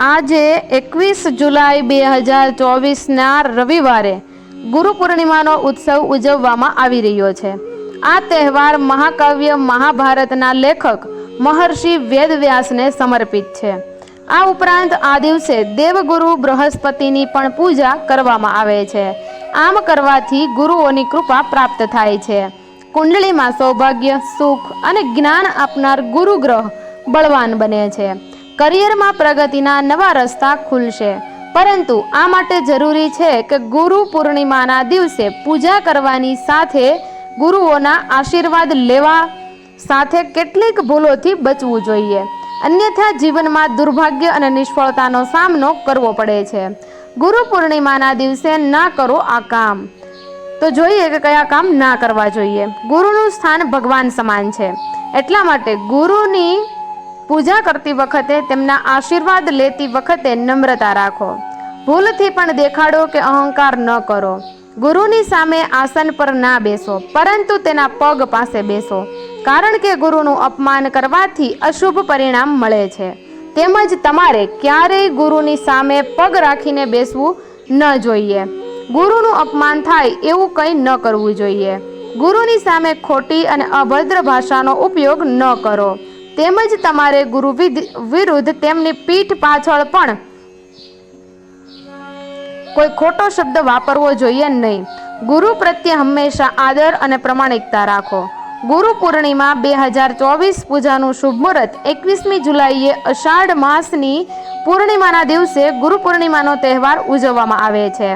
આજે એકવીસ જુલાઈ બે હજાર ચોવીસના રવિવારે ગુરુ પૂર્ણિમાનો ઉત્સવ ઉજવવામાં આવી રહ્યો છે. આ તહેવાર મહાકાવ્ય મહાભારતના લેખક મહર્ષિ વેદવ્યાસને સમર્પિત છે. આ ઉપરાંત આ દિવસે દેવગુરુ બૃહસ્પતિની પણ પૂજા કરવામાં આવે છે. આમ કરવાથી ગુરુઓની કૃપા પ્રાપ્ત થાય છે. કુંડળીમાં સૌભાગ્ય, સુખ અને જ્ઞાન આપનાર ગુરુ ગ્રહ બળવાન બને છે. કરિયરમાં પ્રગતિના નવા રસ્તા ખુલશે. પરંતુ આ માટે જરૂરી છે કે ગુરુ પૂર્ણિમાના દિવસે પૂજા કરવાની સાથે ગુરુઓના આશીર્વાદ લેવા સાથે કેટલીક ભૂલોથી બચવું જોઈએ. અન્યથા જીવનમાં દુર્ભાગ્ય અને નિષ્ફળતાનો સામનો કરવો પડે છે. ગુરુ પૂર્ણિમાના દિવસે ના કરો આ કામ. તો જોઈએ કે કયા કામ ના કરવા જોઈએ. ગુરુનું સ્થાન ભગવાન સમાન છે. એટલા માટે ગુરુની પૂજા કરતી વખતે તેમના આશીર્વાદ લેતી વખતે નમ્રતા રાખો. ભૂલથી પણ દેખાડો કે અહંકાર ન કરો. ગુરુની સામે આસન પર ના બેસો, પરંતુ તેના પગ પાસે બેસો, કારણ કે ગુરુનું અપમાન કરવાથી અશુભ પરિણામ મળે છે. તેમજ તમારે ક્યારેય ગુરુની સામે પગ રાખીને બેસવું ન જોઈએ. ગુરુનું અપમાન થાય એવું કંઈ ન કરવું જોઈએ. ગુરુની સામે ખોટી અને અભદ્ર ભાષાનો ઉપયોગ ન કરો. તેમજ તમારે ગુરુ વિરુદ્ધ તેમની પીઠ પાછળ પણ કોઈ ખોટો શબ્દ વાપરવો જોઈએ નહીં. ગુરુ પ્રત્યે હંમેશા આદર અને પ્રમાણિકતા રાખો. ગુરુ પૂર્ણિમા બે હજાર ચોવીસ પૂજાનું શુભ મુહૂર્ત એકવીસમી જુલાઈએ અષાઢ માસની પૂર્ણિમાના દિવસે ગુરુ પૂર્ણિમાનો તહેવાર ઉજવવામાં આવે છે.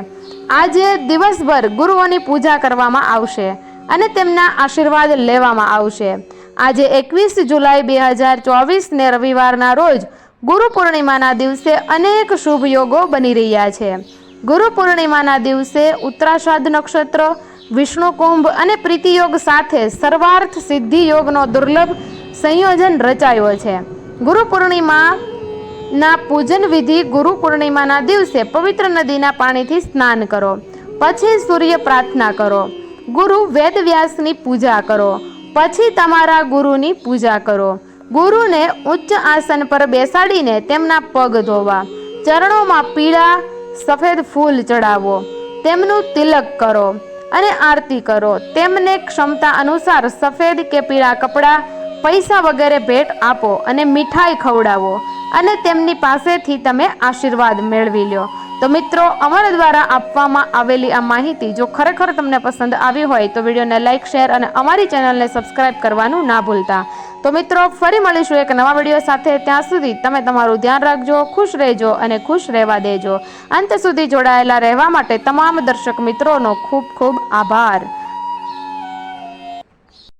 આજે દિવસભર ગુરુઓની પૂજા કરવામાં આવશે અને તેમના આશીર્વાદ લેવામાં આવશે. આજે એકવીસ જુલાઈ બે હજાર ચોવીસને રવિવારના રોજ ગુરુ પૂર્ણિમાના દિવસે અનેક શુભ યોગો બની રહ્યા છે. ગુરુ પૂર્ણિમાના દિવસે ઉત્તરાષાઢ નક્ષત્ર, વિષ્ણુ કુંભ અને પ્રીતિયોગ સાથે સર્વાર્થ સિદ્ધિ યોગનો દુર્લભ સંયોજન રચાયો છે. ગુરુ પૂર્ણિમા ના પૂજન વિધિ ગુરુ પૂર્ણિમાના દિવસે પવિત્ર નદીના પાણીથી સ્નાન કરો. પછી સૂર્ય પ્રાર્થના કરો. ગુરુ વેદવ્યાસની પૂજા કરો. પછી તમારા ગુરુની પૂજા કરો. ગુરુને ઉચ્ચ આસન પર બેસાડીને તેમના પગ ધોવા. ચરણોમાં પીળા, સફેદ ફૂલ ચડાવો. તેમનું તિલક કરો અને આરતી કરો. તેમને ક્ષમતા અનુસાર સફેદ કે પીળા કપડાં, પૈસા વગેરે ભેટ આપો અને મીઠાઈ ખવડાવો. અને તેમની પાસેથી તમે આશીર્વાદ મેળવી લ્યો. તો મિત્રો, અમારા દ્વારા આપવામાં આવેલી આ માહિતી જો ખરેખર તમને પસંદ આવી હોય તો વિડીયોને લાઇક શેર અને અમારી ચેનલને સબસ્ક્રાઇબ કરવાનું ના ભૂલતા. તો મિત્રો, ફરી મળીશું એક નવા વીડિયો સાથે. ત્યાં સુધી તમે તમારું ધ્યાન રાખજો, ખુશ રહેજો અને ખુશ રહેવા દેજો. અંત સુધી જોડાયેલા રહેવા માટે તમામ દર્શક મિત્રોનો ખૂબ ખૂબ આભાર.